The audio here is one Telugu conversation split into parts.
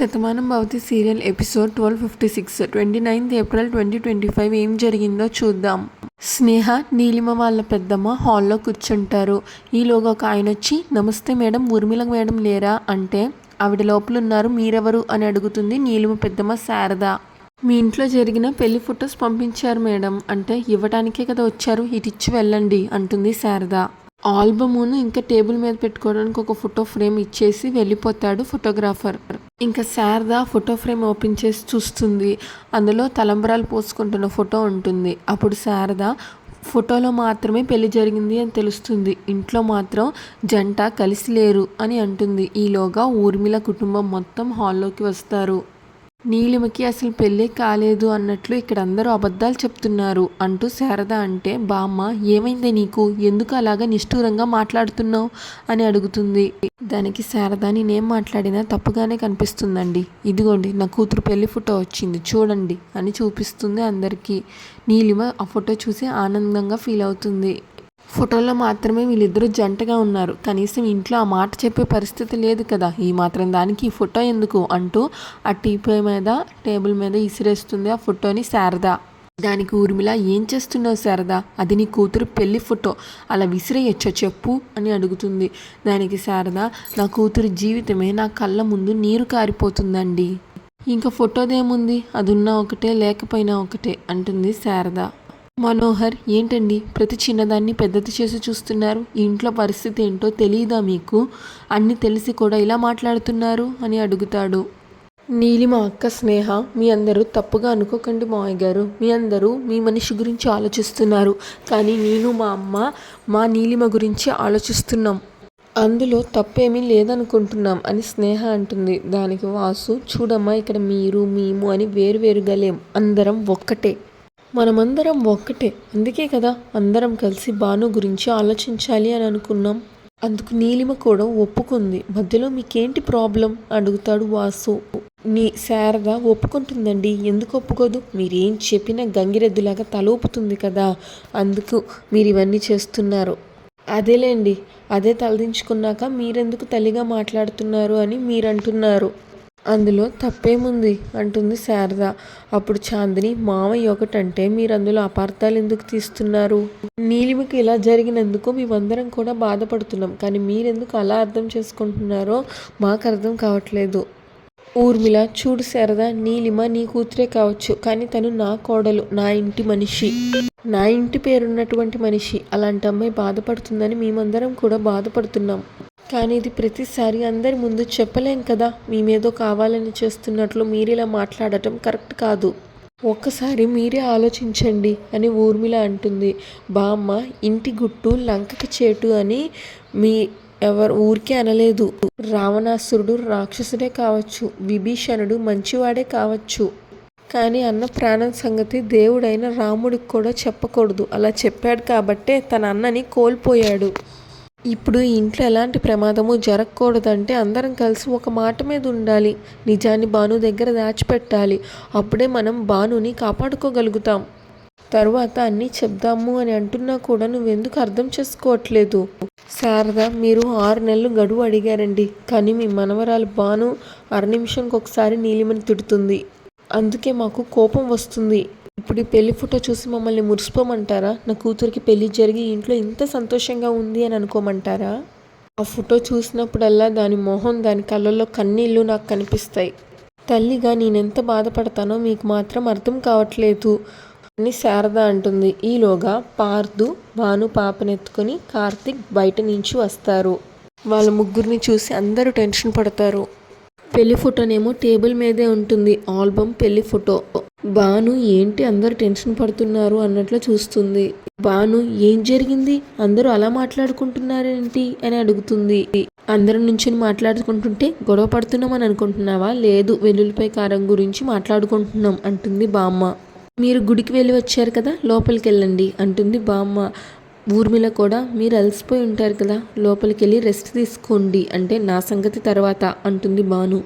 Shatamanam Bhavati serial episode twelve fifty six twenty ninth April twenty twenty five ఏం జరిగిందో చూద్దాం. స్నేహ నీలిమ వాళ్ళ పెద్దమ్మ హాల్లో కూర్చుంటారు. ఈలోగా ఒక ఆయన వచ్చి నమస్తే మేడం ఊర్మిళ మేడం లేరా? అంటే ఆవిడ లోపల ఉన్నారు మీరెవరు? అని అడుగుతుంది నీలిమ పెద్దమ్మ శారద. మీ ఇంట్లో జరిగిన పెళ్ళి ఫొటోస్ పంపించారు మేడం. అంటే ఇవ్వడానికే కదా వచ్చారు ఇటు ఇచ్చి వెళ్ళండి అంటుంది శారద. ఆల్బమును ఇంకా టేబుల్ మీద పెట్టుకోవడానికి ఒక ఫోటో ఫ్రేమ్ ఇచ్చేసి వెళ్ళిపోతాడు ఫోటోగ్రాఫర్. ఇంకా శారద ఫోటో ఫ్రేమ్ ఓపెన్ చేసి చూస్తుంది. అందులో తలంబరాలు పోసుకుంటున్న ఫోటో ఉంటుంది. అప్పుడు శారద ఫోటోలో మాత్రమే పెళ్ళి జరిగింది అని తెలుస్తుంది. ఇంట్లో మాత్రం జంట కలిసి లేరు అని అంటుంది. ఈలోగా ఊర్మిళ కుటుంబం మొత్తం హాల్లోకి వస్తారు. నీలిమకి అసలు పెళ్ళే కాలేదు అన్నట్లు ఇక్కడ అందరూ అబద్ధాలు చెప్తున్నారు అంటూ శారద అంటే బామ్మ ఏమైందే నీకు? ఎందుకు అలాగా నిష్ఠూరంగా మాట్లాడుతున్నావు? అని అడుగుతుంది. దానికి శారద నేనేం మాట్లాడినా తప్పుగానే కనిపిస్తుందండి. ఇదిగోండి నా కూతురు పెళ్ళి ఫోటో వచ్చింది చూడండి అని చూపిస్తుంది అందరికీ. నీలిమ ఆ ఫోటో చూసి ఆనందంగా ఫీల్ అవుతుంది. ఫోటోలో మాత్రమే వీళ్ళిద్దరూ జంటగా ఉన్నారు. కనీసం ఇంట్లో ఆ మాట చెప్పే పరిస్థితి లేదు కదా. ఈ మాత్రం దానికి ఈ ఫోటో ఎందుకు? అంటూ ఆ టీపై మీద టేబుల్ మీద ఇసిరేస్తుంది ఆ ఫోటోని శారద. దానికి ఊర్మిళ ఏం చేస్తున్నావు శారద? అది నీ కూతురు పెళ్ళి ఫోటో. అలా విసిరేయచ్చో చెప్పు అని అడుగుతుంది. దానికి శారద నా కూతురు జీవితమే నా కళ్ళ ముందు నీరు కారిపోతుందండి. ఇంకా ఫోటోదేముంది? అది ఉన్నా ఒకటే లేకపోయినా ఒకటే అంటుంది శారద. మనోహర్ ఏంటండి? ప్రతి చిన్నదాన్ని పెద్దది చేసి చూస్తున్నారు. ఇంట్లో పరిస్థితి ఏంటో తెలియదా మీకు? అన్ని తెలిసి కూడా ఇలా మాట్లాడుతున్నారు అని అడుగుతాడు. నీలిమ అక్క స్నేహ మీ అందరూ తప్పుగా అనుకోకండి మావయ్య గారు. మీ అందరూ మీ మనిషి గురించి ఆలోచిస్తున్నారు. కానీ నేను మా అమ్మ మా నీలిమ గురించి ఆలోచిస్తున్నాం. అందులో తప్పేమీ లేదనుకుంటున్నాం అని స్నేహ అంటుంది. దానికి వాసు చూడమ్మా ఇక్కడ మీరు మేము అని వేరువేరుగా లేం. అందరం ఒక్కటే. మనమందరం ఒక్కటే. అందుకే కదా అందరం కలిసి భాను గురించి ఆలోచించాలి అని అనుకున్నాం. అందుకు నీలిమ కూడా ఒప్పుకుంది. మధ్యలో మీకేంటి ప్రాబ్లం? అడుగుతాడు వాసు. నీ శారద ఒప్పుకుంటుందండి. ఎందుకు ఒప్పుకోదు? మీరేం చెప్పినా గంగిరెద్దులాగా తలూపుతుంది కదా. అందుకు మీరు ఇవన్నీ చేస్తున్నారు. అదేలేండి. అదే తలదించుకున్నాక మీరెందుకు తల్లిగా మాట్లాడుతున్నారు అని మీరంటున్నారు. అందులో తప్పేముంది? అంటుంది శారద. అప్పుడు చాందిని మామయ్య ఒకటంటే మీరు అందులో అపార్థాలు ఎందుకు తీస్తున్నారు? నీలిమకి ఇలా జరిగినందుకు మేమందరం కూడా బాధపడుతున్నాం. కానీ మీరెందుకు అలా అర్థం చేసుకుంటున్నారో మాకు అర్థం కావట్లేదు. ఊర్మిళ చూడు శారద నీలిమ నీ కూతురే కావచ్చు. కానీ తను నా కోడలు నా ఇంటి మనిషి. నా ఇంటి పేరున్నటువంటి మనిషి. అలాంటి అమ్మాయి బాధపడుతుందని మేమందరం కూడా బాధపడుతున్నాం. కానీ ఇది ప్రతిసారి అందరి ముందు చెప్పలేం కదా. మేమేదో కావాలని చేస్తున్నట్లు మీరు ఇలా మాట్లాడటం కరెక్ట్ కాదు. ఒక్కసారి మీరే ఆలోచించండి అని ఊర్మిళ అంటుంది. బామ్మ ఇంటి గుట్టు లంకకి చేటు అని మీ ఎవరు ఊరికే అనలేదు. రావణాసురుడు రాక్షసుడే కావచ్చు విభీషణుడు మంచివాడే కావచ్చు. కానీ అన్న ప్రాణం సంగతి దేవుడైన రాముడికి కూడా చెప్పకూడదు. అలా చెప్పాడు కాబట్టే తన అన్నని కోల్పోయాడు. ఇప్పుడు ఇంట్లో ఎలాంటి ప్రమాదము జరగకూడదంటే అందరం కలిసి ఒక మాట మీద ఉండాలి. నిజాన్ని భాను దగ్గర దాచిపెట్టాలి. అప్పుడే మనం భానుని కాపాడుకోగలుగుతాం. తరువాత అన్నీ చెప్దాము అని అంటున్నా కూడా నువ్వెందుకు అర్థం చేసుకోవట్లేదు? శారద మీరు ఆరు నెలలు గడువు అడిగారండి. కానీ మీ మనవరాలు బాను అర నిమిషంకి ఒకసారి నీలిమని తిడుతుంది. అందుకే మాకు కోపం వస్తుంది. ఇప్పుడు ఈ పెళ్ళి ఫోటో చూసి మమ్మల్ని మురిసిపోమంటారా? నా కూతురికి పెళ్ళి జరిగి ఇంట్లో ఇంత సంతోషంగా ఉంది అని అనుకోమంటారా? ఆ ఫోటో చూసినప్పుడల్లా దాని మొహం దాని కళ్ళల్లో కన్నీళ్ళు నాకు కనిపిస్తాయి. తల్లిగా నేనెంత బాధపడతానో మీకు మాత్రం అర్థం కావట్లేదు అని శారద అంటుంది. ఈలోగా పార్దు భాను పాపనెత్తుకొని కార్తిక్ బయట నుంచి వస్తారు. వాళ్ళ ముగ్గురిని చూసి అందరూ టెన్షన్ పడతారు. పెళ్ళి ఫోటోనేమో టేబుల్ మీదే ఉంటుంది. ఆల్బమ్ పెళ్ళి ఫోటో. బాను ఏంటి అందరు టెన్షన్ పడుతున్నారు అన్నట్లు చూస్తుంది. బాను ఏం జరిగింది? అందరూ అలా మాట్లాడుకుంటున్నారేంటి అని అడుగుతుంది. అందరం నుంచి మాట్లాడుకుంటుంటే గొడవ పడుతున్నామని అనుకుంటున్నావా? లేదు వెల్లుల్లిపై కారం గురించి మాట్లాడుకుంటున్నాం అంటుంది బామ్మ. మీరు గుడికి వెళ్ళి వచ్చారు కదా లోపలికి వెళ్ళండి అంటుంది బామ్మ. ఊర్మిళ కూడా మీరు అలసిపోయి ఉంటారు కదా లోపలికి వెళ్ళి రెస్ట్ తీసుకోండి అంటే నా సంగతి తర్వాత అంటుంది బాను.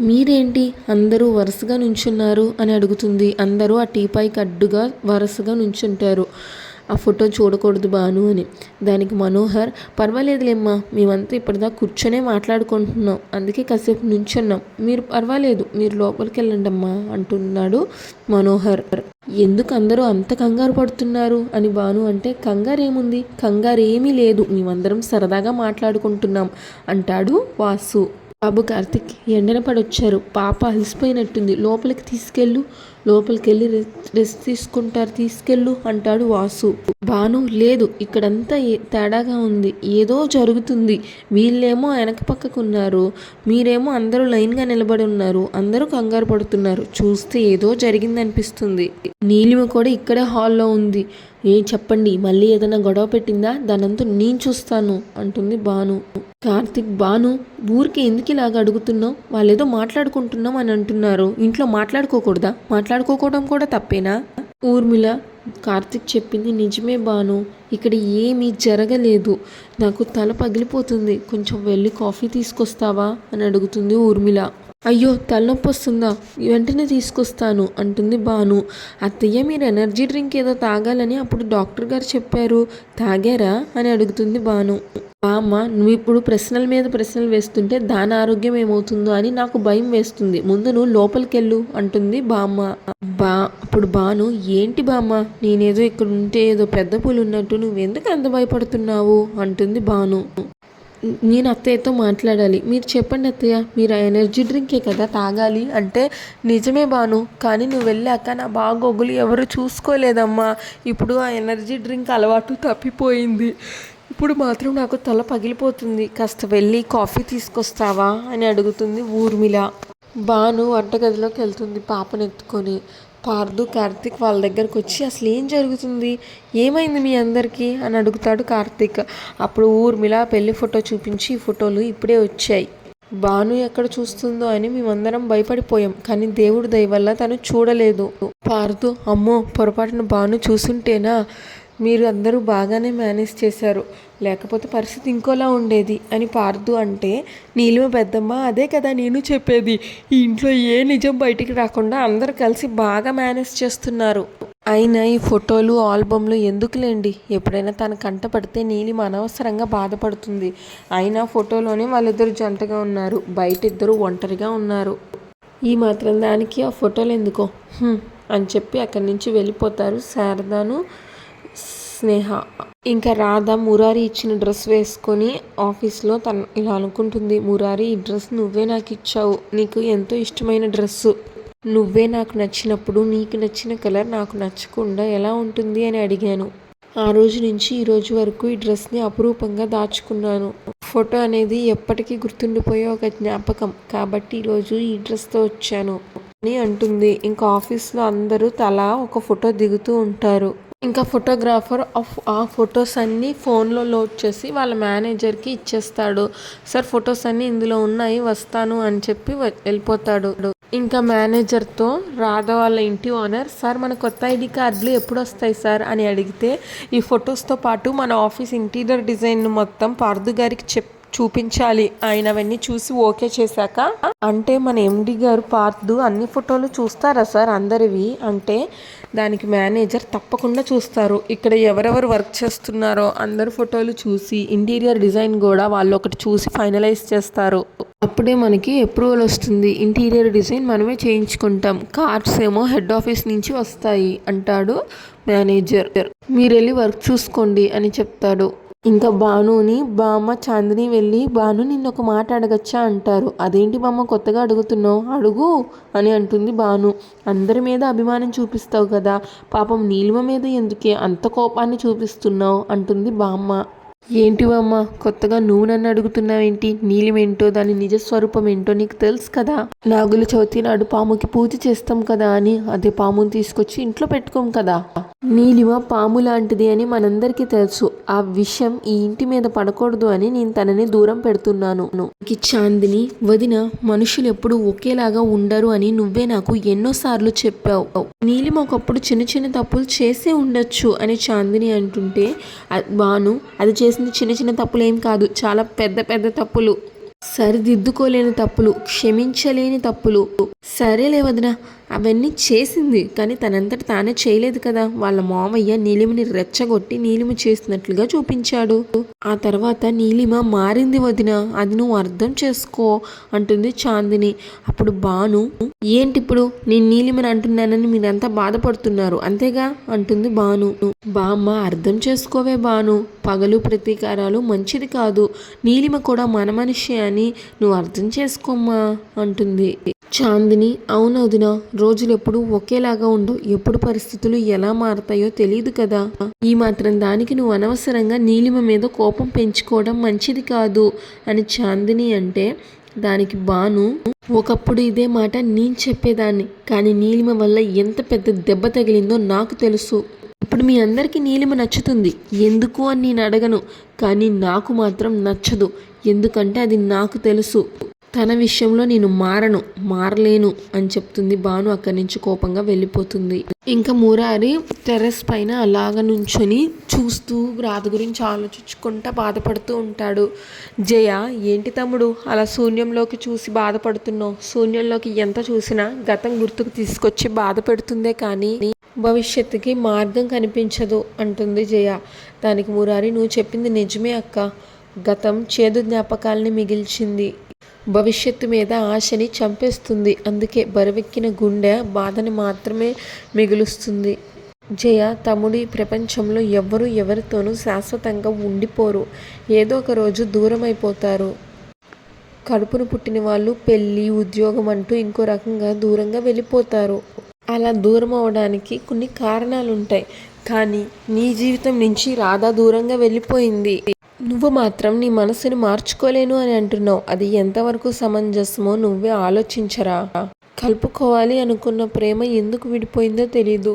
మీరేంటి? అందరూ వరుసగా నుంచున్నారు అని అడుగుతుంది. అందరూ ఆ టీపాయికి అడ్డుగా వరుసగా నుంచుంటారు. ఆ ఫోటో చూడకూడదు బాను అని. దానికి మనోహర్ పర్వాలేదులేమ్మా మేమంతా ఇప్పటిదాకా కూర్చొనే మాట్లాడుకుంటున్నాం. అందుకే కాసేపు నుంచున్నాం. మీరు పర్వాలేదు మీరు లోపలికి వెళ్ళండి అమ్మా అంటున్నాడు మనోహర్. ఎందుకు అందరూ అంత కంగారు పడుతున్నారు అని బాను అంటే కంగారు ఏముంది కంగారు ఏమీ లేదు. మేమందరం సరదాగా మాట్లాడుకుంటున్నాం అంటాడు వాసు. బాబు కార్తిక్ ఎండన పడొచ్చారు. పాప అలసిపోయినట్టుంది. లోపలికి తీసుకెళ్ళు. లోపలికి వెళ్ళి రెస్ట్ రెస్ట్ తీసుకుంటారు తీసుకెళ్ళు అంటాడు వాసు. బాను లేదు ఇక్కడంతా తేడాగా ఉంది. ఏదో జరుగుతుంది. వీళ్ళేమో వెనక పక్కకున్నారు. మీరేమో అందరూ లైన్గా నిలబడి ఉన్నారు. అందరూ కంగారు పడుతున్నారు. చూస్తే ఏదో జరిగిందనిపిస్తుంది. నీలిమ కూడా ఇక్కడే హాల్లో ఉంది. ఏం చెప్పండి మళ్ళీ ఏదైనా గొడవ పెట్టిందా? దానంతా నేను చూస్తాను అంటుంది బాను కార్తిక్ బాను ఊరికి ఎందుకు ఇలాగ అడుగుతున్నావు? వాళ్ళేదో మాట్లాడుకుంటున్నాం అని అంటున్నారు. ఇంట్లో మాట్లాడుకోకూడదా? మాట్లాడుకోకపోవడం కూడా తప్పేనా? ఊర్మిళ కార్తిక్ చెప్పింది నిజమే బాను ఇక్కడ ఏమీ జరగలేదు. నాకు తల పగిలిపోతుంది. కొంచెం వెళ్ళి కాఫీ తీసుకొస్తావా? అని అడుగుతుంది ఊర్మిళ. అయ్యో తలనొప్పి వస్తుందా? వెంటనే తీసుకొస్తాను అంటుంది బాను అత్తయ్య మీరు ఎనర్జీ డ్రింక్ ఏదో తాగాలని అప్పుడు డాక్టర్ గారు చెప్పారు. తాగారా? అని అడుగుతుంది బాను బామ్మ నువ్వు ఇప్పుడు ప్రశ్నల మీద ప్రశ్నలు వేస్తుంటే దాని ఆరోగ్యం ఏమవుతుందో అని నాకు భయం వేస్తుంది. ముందు నువ్వు లోపలికెళ్ళు అంటుంది బామ్మ. బా అప్పుడు బాను ఏంటి బామ్మ? నేనేదో ఇక్కడ ఉంటే ఏదో పెద్ద పూలు ఉన్నట్టు నువ్వెందుకు అంత భయపడుతున్నావు? అంటుంది బాను నేను అత్తయ్యతో మాట్లాడాలి. మీరు చెప్పండి అత్తయ్య మీరు ఆ ఎనర్జీ డ్రింకే కదా తాగాలి అంటే నిజమే బాను కానీ నువ్వు వెళ్ళాక నా బాగోగులు ఎవరు చూసుకోలేదమ్మా. ఇప్పుడు ఆ ఎనర్జీ డ్రింక్ అలవాటు తప్పిపోయింది. ఇప్పుడు మాత్రం నాకు తల పగిలిపోతుంది. కాస్త వెళ్ళి కాఫీ తీసుకొస్తావా? అని అడుగుతుంది ఊర్మిళ. బాను వంటగదిలోకి వెళ్తుంది పాపను ఎత్తుకొని. పార్దు కార్తీక్ వాళ్ళ దగ్గరకు వచ్చి అసలు ఏం జరుగుతుంది? ఏమైంది మీ అందరికీ? అని అడుగుతాడు కార్తీక్. అప్పుడు ఊర్మిళ పెళ్ళి ఫోటో చూపించి ఈ ఫోటోలు ఇప్పుడే వచ్చాయి. బాను ఎక్కడ చూస్తుందో అని మేమందరం భయపడిపోయాం కానీ దేవుడి దయ వల్ల తను చూడలేదు. పార్దు అమ్మో పొరపాటున బాను చూసుంటేనా? మీరు అందరూ బాగానే మేనేజ్ చేశారు. లేకపోతే పరిస్థితి ఇంకోలా ఉండేది అని పార్దు అంటే నీలిమ పెద్దమ్మ అదే కదా నేను చెప్పేది. ఈ ఇంట్లో ఏ నిజం బయటికి రాకుండా అందరు కలిసి బాగా మేనేజ్ చేస్తున్నారు. అయినా ఈ ఫోటోలు ఆల్బమ్లు ఎందుకులేండి? ఎప్పుడైనా తన కంట పడితే నీలిమ అనవసరంగా బాధపడుతుంది. అయినా ఫోటోలోనే వాళ్ళిద్దరు జంటగా ఉన్నారు. బయట ఇద్దరు ఒంటరిగా ఉన్నారు. ఈ మాత్రం దానికి ఆ ఫోటోలు ఎందుకో? అని చెప్పి అక్కడి నుంచి వెళ్ళిపోతారు శారదాను స్నేహ. ఇంకా రాధ మురారి ఇచ్చిన డ్రెస్ వేసుకొని ఆఫీస్లో తను ఇలా అనుకుంటుంది మురారి ఈ డ్రెస్ నువ్వే నాకు ఇచ్చావు. నీకు ఎంతో ఇష్టమైన డ్రెస్సు. నువ్వే నాకు నచ్చినప్పుడు నీకు నచ్చిన కలర్ నాకు నచ్చకుండా ఎలా ఉంటుంది? అని అడిగాను. ఆ రోజు నుంచి ఈ రోజు వరకు ఈ డ్రెస్ని అపురూపంగా దాచుకున్నాను. ఫోటో అనేది ఎప్పటికీ గుర్తుండిపోయే ఒక జ్ఞాపకం. కాబట్టి ఈరోజు ఈ డ్రెస్తో వచ్చాను అని అంటుంది. ఇంకా ఆఫీస్లో అందరూ తలా ఒక ఫోటో దిగుతూ ఉంటారు. ఇంకా ఫోటోగ్రాఫర్ ఆఫ్- ఆ ఫొటోస్ అన్నీ ఫోన్లో లోడ్ చేసి వాళ్ళ మేనేజర్కి ఇచ్చేస్తాడు. సార్ ఫొటోస్ అన్నీ ఇందులో ఉన్నాయి వస్తాను అని చెప్పి వెళ్ళిపోతాడు. ఇంకా మేనేజర్తో రాధ వాళ్ళ ఇంటి ఓనర్ సార్ మన కొత్త ఐడి కార్డులు ఎప్పుడు వస్తాయి సార్? అని అడిగితే ఈ ఫొటోస్తో పాటు మన ఆఫీస్ ఇంటీరియర్ డిజైన్ మొత్తం పార్దు గారికి చెప్ చూపించాలి. ఆయన అవన్నీ చూసి ఓకే చేశాక అంటే మన ఎండి గారు పార్దు అన్ని ఫోటోలు చూస్తారా సార్ అందరివి? అంటే దానికి మేనేజర్ తప్పకుండా చూస్తారు. ఇక్కడ ఎవరెవరు వర్క్ చేస్తున్నారో అందరు ఫోటోలు చూసి ఇంటీరియర్ డిజైన్ కూడా వాళ్ళు ఒకటి చూసి ఫైనలైజ్ చేస్తారు. అప్పుడే మనకి అప్రూవల్ వస్తుంది. ఇంటీరియర్ డిజైన్ మనమే చేయించుకుంటాం. కార్డ్స్ ఏమో హెడ్ ఆఫీస్ నుంచి వస్తాయి అంటాడు మేనేజర్. మీరు వెళ్ళి వర్క్ చూసుకోండి అని చెప్తాడు. ఇంకా భానుని బామ్మ చాందిని వెళ్ళి భాను నిన్న ఒక మాట అడగచ్చా? అంటారు. అదేంటి బామ్మ కొత్తగా అడుగుతున్నావు? అడుగు అని అంటుంది భాను. అందరి మీద అభిమానం చూపిస్తావు కదా పాపం నీలిమ మీద ఎందుకే అంత కోపాన్ని చూపిస్తున్నావు? అంటుంది బామ్మ. ఏంటివమ్మా? కొత్తగా నువ్వు అడుగుతున్నావేంటి? నీలిమేంటో దాని నిజ స్వరూపం ఏంటో నీకు తెలుసు కదా? నాగుల చవితి నాడు పాముకి పూజ చేస్తాం కదా అని అదే పాముని తీసుకొచ్చి ఇంట్లో పెట్టుకోం కదా? నీలిమ పాము లాంటిది అని మనందరికీ తెలుసు. ఆ విషయం ఈ ఇంటి మీద పడకూడదు అని నేను తనని దూరం పెడుతున్నాను. ఈ చాందిని వదిన మనుషులు ఎప్పుడు ఒకేలాగా ఉండరు అని నువ్వే నాకు ఎన్నోసార్లు చెప్పావు. నీలిమ ఒకప్పుడు చిన్న చిన్న తప్పులు చేసే ఉండొచ్చు అని చాందిని అంటుంటే అ- బాను అది చేసింది చిన్న చిన్న తప్పులు ఏం కాదు. చాలా పెద్ద పెద్ద తప్పులు. సరిదిద్దుకోలేని తప్పులు క్షమించలేని తప్పులు. సరేలే వదిన అవన్నీ చేసింది కానీ తనంతట తానే చేయలేదు కదా. వాళ్ళ మావయ్య నీలిమని రెచ్చగొట్టి నీలిమ చేసినట్లుగా చూపించాడు. ఆ తర్వాత నీలిమ మారింది వదిన అది నువ్వు అర్థం చేసుకో అంటుంది చాందిని. అప్పుడు బాను ఏంటి ఇప్పుడు నేను నీలిమని అంటున్నానని మీరంతా బాధపడుతున్నారు అంతేగా? అంటుంది బాను బామ్మ అర్థం చేసుకోవే బాను పగలు ప్రతీకారాలు మంచిది కాదు. నీలిమ కూడా మన మనిషి అని నువ్వు అర్థం చేసుకోమ్మా అంటుంది చాందిని. అవును రోజులు ఎప్పుడు ఒకేలాగా ఉండవు ఎప్పుడు పరిస్థితులు ఎలా మారతాయో తెలియదు కదా. ఈ మాత్రం దానికి నువ్వు అనవసరంగా నీలిమ మీద కోపం పెంచుకోవడం మంచిది కాదు అని చాందిని అంటే దానికి బాను ఒకప్పుడు ఇదే మాట నేను చెప్పేదాన్ని కానీ నీలిమ వల్ల ఎంత పెద్ద దెబ్బ తగిలిందో నాకు తెలుసు. ఇప్పుడు మీ అందరికీ నీలిమ నచ్చుతుంది. ఎందుకు అని నేను అడగను కానీ నాకు మాత్రం నచ్చదు. ఎందుకంటే అది నాకు తెలుసు. తన విషయంలో నేను మారను మారలేను అని చెప్తుంది భాను. అక్కడి నుంచి కోపంగా వెళ్ళిపోతుంది. ఇంకా మురారి టెర్రస్ పైన అలాగ నుంచొని చూస్తూ రాధ గురించి ఆలోచించుకుంటా బాధపడుతూ ఉంటాడు. జయ ఏంటి తమ్ముడు? అలా శూన్యంలోకి చూసి బాధపడుతున్నావు. శూన్యంలోకి ఎంత చూసినా గతం గుర్తుకు తీసుకొచ్చి బాధ పెడుతుందే కానీ భవిష్యత్తుకి మార్గం కనిపించదు అంటుంది జయ. దానికి మురారి నువ్వు చెప్పింది నిజమే అక్క. గతం చేదు జ్ఞాపకాలని మిగిల్చింది. భవిష్యత్తు మీద ఆశని చంపేస్తుంది. అందుకే బరువెక్కిన గుండె బాధని మాత్రమే మిగులుస్తుంది. జయ తమ్ముడి ప్రపంచంలో ఎవ్వరూ ఎవరితోనూ శాశ్వతంగా ఉండిపోరు. ఏదో ఒక రోజు దూరం అయిపోతారు కడుపును పుట్టిన వాళ్ళు పెళ్ళి ఉద్యోగం అంటూ ఇంకో రకంగా దూరంగా వెళ్ళిపోతారు. అలా దూరం అవడానికి కొన్ని కారణాలు ఉంటాయి కానీ నీ జీవితం నుంచి రాధా దూరంగా వెళ్ళిపోయింది. నువ్వు మాత్రం నీ మనసుని మార్చుకోలేను అని అంటున్నావు. అది ఎంతవరకు సమంజసమో నువ్వే ఆలోచించరా. కలుపుకోవాలి అనుకున్న ప్రేమ ఎందుకు విడిపోయిందో తెలీదు.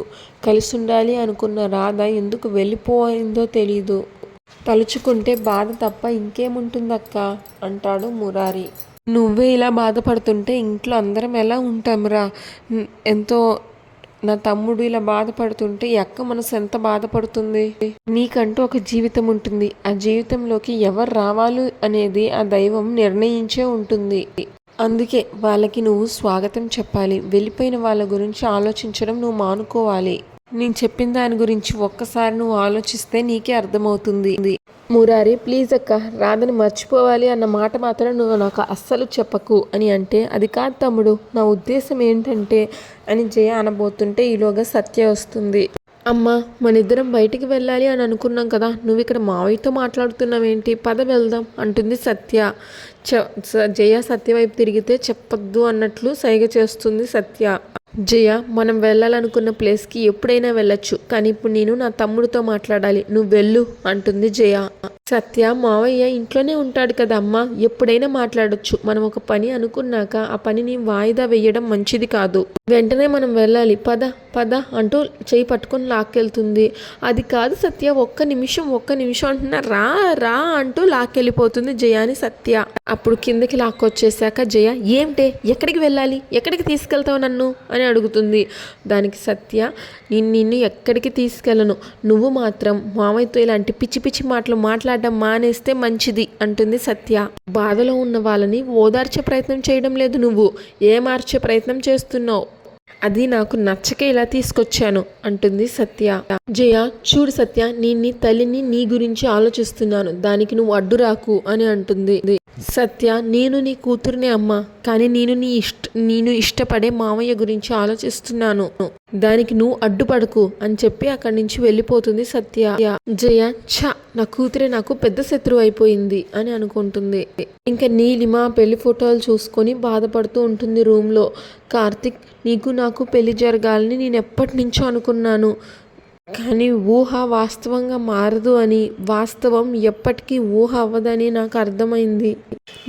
కలిసి ఉండాలి అనుకున్న రాధ ఎందుకు వెళ్ళిపోయిందో తెలీదు. తలుచుకుంటే బాధ తప్ప ఇంకేముంటుందక్క? అంటాడు మురారి. నువ్వే ఇలా బాధపడుతుంటే ఇంట్లో అందరం ఎలా ఉంటాంరా? ఎంతో నా తమ్ముడు ఇలా బాధపడుతుంటే ఈ అక్క మనసు ఎంత బాధపడుతుంది? నీకంటూ ఒక జీవితం ఉంటుంది. ఆ జీవితంలోకి ఎవరు రావాలి అనేది ఆ దైవం నిర్ణయించే ఉంటుంది. అందుకే వాళ్ళకి నువ్వు స్వాగతం చెప్పాలి. వెళ్ళిపోయిన వాళ్ళ గురించి ఆలోచించడం నువ్వు మానుకోవాలి. నేను చెప్పిన దాని గురించి ఒక్కసారి నువ్వు ఆలోచిస్తే నీకే అర్థమవుతుంది. మురారి ప్లీజ్ అక్క రాధని మర్చిపోవాలి అన్న మాట మాత్రం నువ్వు నాకు అస్సలు చెప్పకు అని అంటే అది కాదు తమ్ముడు నా ఉద్దేశం ఏంటంటే అని జయ అనబోతుంటే ఈలోగా సత్య వస్తుంది. అమ్మ మన ఇద్దరం బయటికి వెళ్ళాలి అని అనుకున్నాం కదా నువ్వు ఇక్కడ మావయ్యతో మాట్లాడుతున్నావేంటి? పద వెళ్దాం అంటుంది సత్య. చ స- జయ సత్య వైపు తిరిగితే చెప్పొద్దు అన్నట్లు సైగ చేస్తుంది సత్య. జయ మనం వెళ్ళాలనుకున్న ప్లేస్కి ఎప్పుడైనా వెళ్ళొచ్చు కానీ ఇప్పుడు నేను నా తమ్ముడితో మాట్లాడాలి. నువ్వు వెళ్ళు అంటుంది జయ. సత్య మావయ్య ఇంట్లోనే ఉంటాడు కదా అమ్మా ఎప్పుడైనా మాట్లాడొచ్చు. మనం ఒక పని అనుకున్నాక ఆ పనిని వాయిదా వేయడం మంచిది కాదు. వెంటనే మనం వెళ్ళాలి. పద పద అంటూ చేయి పట్టుకొని లాక్కెళ్తుంది. అది కాదు సత్య ఒక్క నిమిషం ఒక్క నిమిషం అంటున్నా రా రా అంటూ లాక్కెళ్ళిపోతుంది జయాని సత్య. అప్పుడు కిందకి లాక్కొచ్చేసాక జయ ఏమిటే? ఎక్కడికి వెళ్ళాలి? ఎక్కడికి తీసుకెళ్తావు నన్ను? అని అడుగుతుంది. దానికి సత్య నేను నిన్ను ఎక్కడికి తీసుకెళ్ళను. నువ్వు మాత్రం మామయ్యతో ఇలాంటి పిచ్చి పిచ్చి మాటలు మాట్లాడడం మానేస్తే మంచిది అంటుంది సత్య. బాధలో ఉన్న వాళ్ళని ఓదార్చే ప్రయత్నం చేయడం లేదు నువ్వు. ఏ మార్చే ప్రయత్నం చేస్తున్నావు? అది నాకు నచ్చక ఇలా తీసుకొచ్చాను అంటుంది సత్య. జయ చూడు సత్య నేను నీ తల్లిని నీ గురించి ఆలోచిస్తున్నాను. దానికి నువ్వు అడ్డు రాకు అని అంటుంది. సత్య నేను నీ కూతురునే అమ్మ కానీ నేను నీ ఇష్ట నేను ఇష్టపడే మామయ్య గురించి ఆలోచిస్తున్నాను. దానికి నువ్వు అడ్డుపడకు అని చెప్పి అక్కడి నుంచి వెళ్ళిపోతుంది సత్య. జయ ఛ నా కూతురే నాకు పెద్ద శత్రువు అయిపోయింది అని అనుకుంటుంది. ఇంకా నీలిమ పెళ్ళి ఫోటోలు చూసుకొని బాధపడుతూ ఉంటుంది రూమ్లో. కార్తిక్ నీకు నాకు పెళ్ళి జరగాలని నేను ఎప్పటి నుంచో అనుకున్నాను. కానీ ఊహ వాస్తవంగా మారదు అని వాస్తవం ఎప్పటికీ ఊహ అవ్వదని నాకు అర్థమైంది.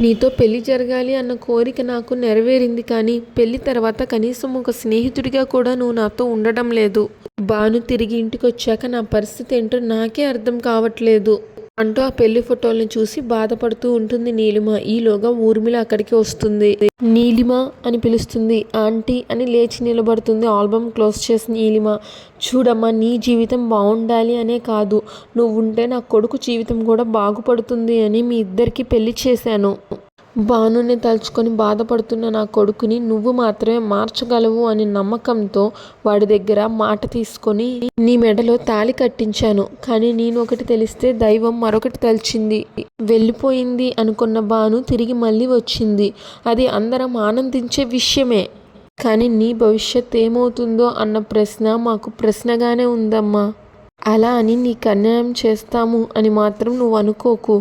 నీతో పెళ్ళి జరగాలి అన్న కోరిక నాకు నెరవేరింది కానీ పెళ్ళి తర్వాత కనీసం ఒక స్నేహితుడిగా కూడా నువ్వు నాతో ఉండడం లేదు. బాను తిరిగి ఇంటికి వచ్చాక నా పరిస్థితి ఏంటో నాకే అర్థం కావట్లేదు. అంటూ ఆ పెళ్ళి ఫోటోల్ని చూసి బాధపడుతూ ఉంటుంది నీలిమ. ఈలోగా ఊర్మిళ అక్కడికి వస్తుంది. నీలిమ అని పిలుస్తుంది. ఆంటీ అని లేచి నిలబడుతుంది. ఆల్బమ్ క్లోజ్ చేసిన నీలిమ. చూడమ్మా నీ జీవితం బాగుండాలి అనే కాదు. నువ్వు ఉంటే నా కొడుకు జీవితం కూడా బాగుపడుతుంది అని మీ ఇద్దరికి పెళ్ళి చేశాను. భానుని తలుచుకొని బాధపడుతున్న నా కొడుకుని నువ్వు మాత్రమే మార్చగలవు అని నమ్మకంతో వాడి దగ్గర మాట తీసుకొని నీ మెడలో తాళి కట్టించాను. కానీ నేను ఒకటి తెలిస్తే దైవం మరొకటి తలిచింది. వెళ్ళిపోయింది అనుకున్న భాను తిరిగి మళ్ళీ వచ్చింది. అది అందరం ఆనందించే విషయమే. కానీ నీ భవిష్యత్ ఏమవుతుందో అన్న ప్రశ్న మాకు ప్రశ్నగానే ఉందమ్మా. అలా అని నీకు అన్యాయం చేస్తాము అని మాత్రం నువ్వు అనుకోకు.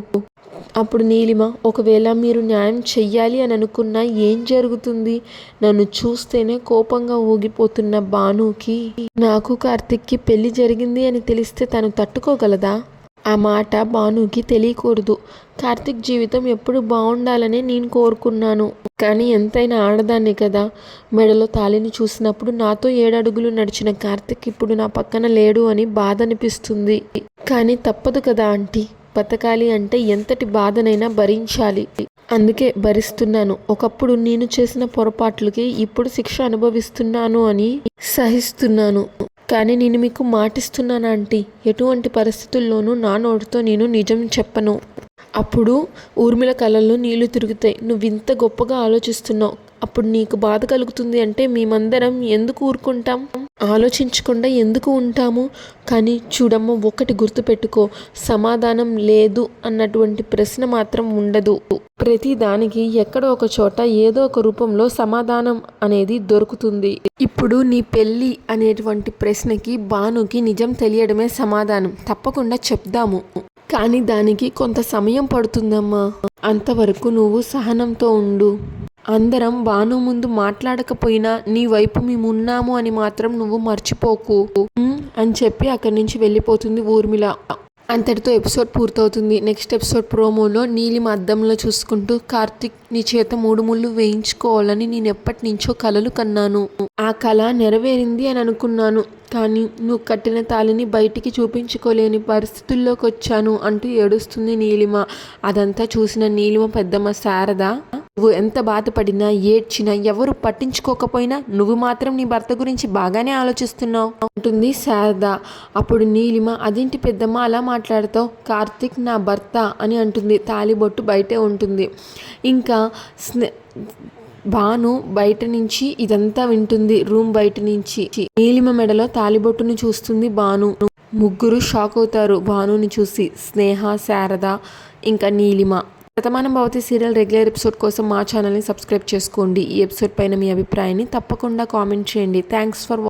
అప్పుడు నీలిమ ఒకవేళ మీరు న్యాయం చెయ్యాలి అని అనుకున్నా ఏం జరుగుతుంది? నన్ను చూస్తేనే కోపంగా ఊగిపోతున్న భానుకి నాకు కార్తిక్కి పెళ్ళి జరిగింది అని తెలిస్తే తను తట్టుకోగలదా? ఆ మాట భానుకి తెలియకూడదు. కార్తిక్ జీవితం ఎప్పుడు బాగుండాలని నేను కోరుకున్నాను. కానీ ఎంతైనా ఆడదాన్ని కదా. మెడలో తాళిని చూసినప్పుడు నాతో ఏడడుగులు నడిచిన కార్తిక్ ఇప్పుడు నా పక్కన లేడు అని బాధ అనిపిస్తుంది కానీ తప్పదు కదా ఆంటీ. బతకాలి అంటే ఎంతటి బాధనైనా భరించాలి. అందుకే భరిస్తున్నాను. ఒకప్పుడు నేను చేసిన పొరపాట్లకి ఇప్పుడు శిక్ష అనుభవిస్తున్నాను అని సహిస్తున్నాను. కానీ నేను మీకు మాటిస్తున్నాను ఆంటీ. ఎటువంటి పరిస్థితుల్లోనూ నా నోటితో నేను నిజం చెప్పను. అప్పుడు ఊర్మిళ కళ్ళల్లో నీళ్ళు తిరుగుతాయి. నువ్వు ఇంత గొప్పగా ఆలోచిస్తున్నావు. అప్పుడు నీకు బాధ కలుగుతుంది అంటే మేమందరం ఎందుకు ఊరుకుంటాం? ఆలోచించకుండా ఎందుకు ఉంటాము? కానీ చూడమ్మ ఒకటి గుర్తుపెట్టుకో సమాధానం లేదు అన్నటువంటి ప్రశ్న మాత్రం ఉండదు. ప్రతి దానికి ఎక్కడో ఒక చోట ఏదో ఒక రూపంలో సమాధానం అనేది దొరుకుతుంది. ఇప్పుడు నీ పెళ్ళి అనేటువంటి ప్రశ్నకి భానుకి నిజం తెలియడమే సమాధానం. తప్పకుండా చెప్దాము. కానీ దానికి కొంత సమయం పడుతుందమ్మా. అంతవరకు నువ్వు సహనంతో ఉండు. అందరం బాను ముందు మాట్లాడకపోయినా నీ వైపు మేమున్నాము అని మాత్రం నువ్వు మర్చిపోకు. అని చెప్పి అక్కడి నుంచి వెళ్ళిపోతుంది ఊర్మిళ. అంతటితో ఎపిసోడ్ పూర్తవుతుంది. నెక్స్ట్ ఎపిసోడ్ ప్రోమోలో నీలిమ అద్దంలో చూసుకుంటూ కార్తిక్ నీ చేత మూడు ముళ్ళు వేయించుకోవాలని నేను ఎప్పటి నుంచో కలలు కన్నాను. ఆ కళ నెరవేరింది అని అనుకున్నాను. కానీ నువ్వు కట్టిన తాళిని బయటికి చూపించుకోలేని పరిస్థితుల్లోకి వచ్చాను అంటూ ఏడుస్తుంది నీలిమ. అదంతా చూసిన నీలిమ పెద్దమ్మ శారద నువ్వు ఎంత బాధపడినా ఏడ్చినా ఎవరు పట్టించుకోకపోయినా నువ్వు మాత్రం నీ భర్త గురించి బాగానే ఆలోచిస్తున్నావు అంటుంది శారద. అప్పుడు నీలిమ అదేంటి పెద్దమ్మ అలా మాట్లాడతావు? కార్తిక్ నా భర్త అని అంటుంది. తాలిబొట్టు బయటే ఉంటుంది. ఇంకా స్నే భాను బయట నుంచి ఇదంతా వింటుంది. రూమ్ బయట నుంచి నీలిమ మెడలో తాలిబొట్టును చూస్తుంది భాను. ముగ్గురు షాక్ అవుతారు. భానుని చూసి స్నేహ శారద ఇంకా Neelima. Shatamanam Bhavati serial regular episode కోసం మా ఛానల్ని సబ్స్క్రైబ్ చేసుకోండి. ఈ ఎపిసోడ్ పైన మీ అభిప్రాయాన్ని తప్పకుండా కామెంట్ చేయండి. Thanks for